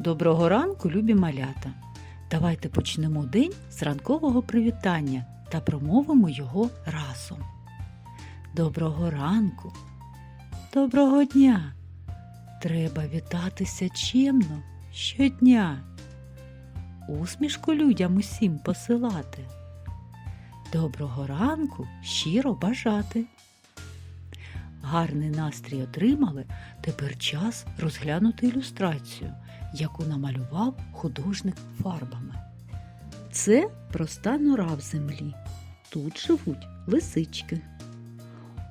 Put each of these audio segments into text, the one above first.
Доброго ранку, любі малята! Давайте почнемо день з ранкового привітання та промовимо його разом. Доброго ранку, доброго дня! Треба вітатися чемно щодня. Усмішку людям усім посилати. Доброго ранку щиро бажати. Гарний настрій отримали, тепер час розглянути ілюстрацію, яку намалював художник фарбами. Це проста нора в землі. Тут живуть лисички.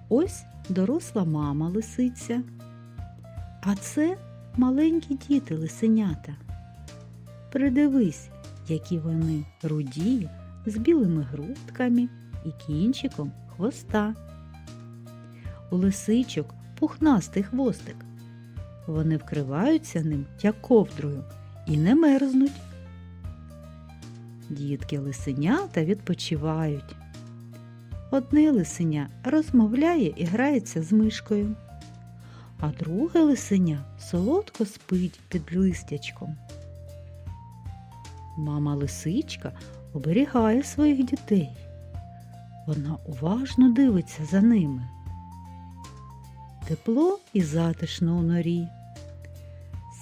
Ось доросла мама лисиця. А це маленькі діти лисенята. Придивись, які вони руді з білими грудками і кінчиком хвоста. У лисичок пухнастий хвостик. Вони вкриваються ним як ковдрою і не мерзнуть. Дітки лисенята відпочивають. Одне лисеня розмовляє і грається з мишкою, а друге лисеня солодко спить під листячком. Мама лисичка оберігає своїх дітей. Вона уважно дивиться за ними. Тепло і затишно у норі.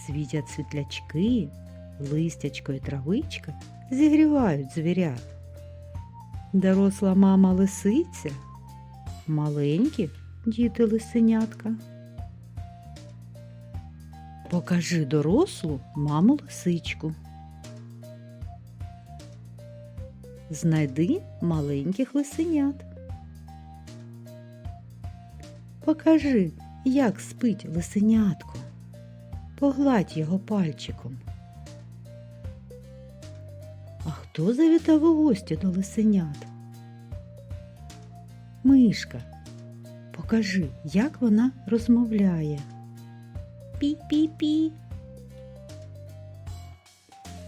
Світять світлячки, листячко і травичка зігрівають звірят. Доросла мама лисиця, маленькі діти лисенятка. Покажи дорослу маму лисичку. Знайди маленьких лисенят. Покажи, як спить лисенятко. Погладь його пальчиком. А хто завітав у гості до лисенят? Мишка. Покажи, як вона розмовляє. Пі-пі-пі.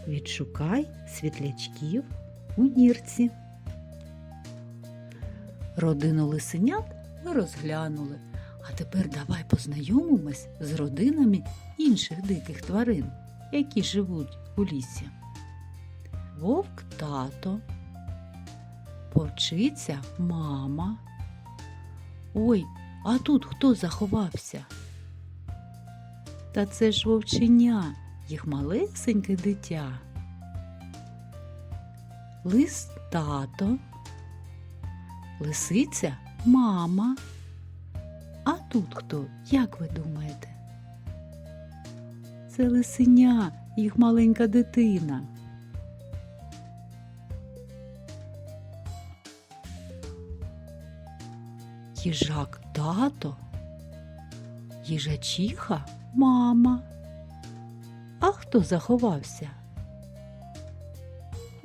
Відшукай світлячків у нірці. Родину лисенят ми розглянули. А тепер давай познайомимось з родинами інших диких тварин, які живуть у лісі. Вовк тато, повчиця мама. Ой, а тут хто заховався? Та це ж вовченя, їх малесеньке дитя. Лис тато, лисиця мама. А тут хто, як ви думаєте? Це лисеня, їх маленька дитина. Їжак тато, їжачиха мама. А хто заховався?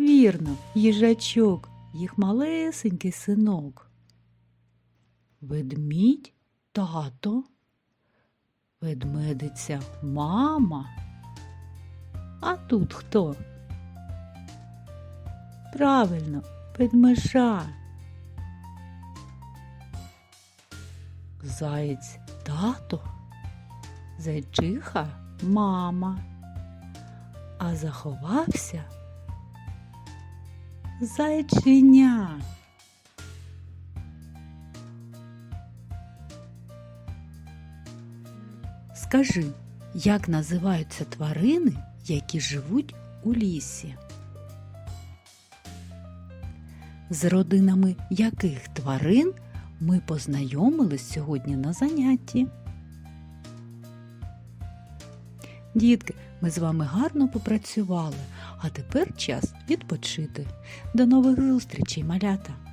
Вірно, їжачок, їх малесенький синок. Ведмідь тато, ведмедиця мама. А тут хто? Правильно, ведмежа. Заєць тато, зайчиха мама. А заховався зайченя. Скажи, як називаються тварини, які живуть у лісі? З родинами яких тварин ми познайомились сьогодні на занятті? Дітки, ми з вами гарно попрацювали, а тепер час відпочити. До нових зустрічей, малята!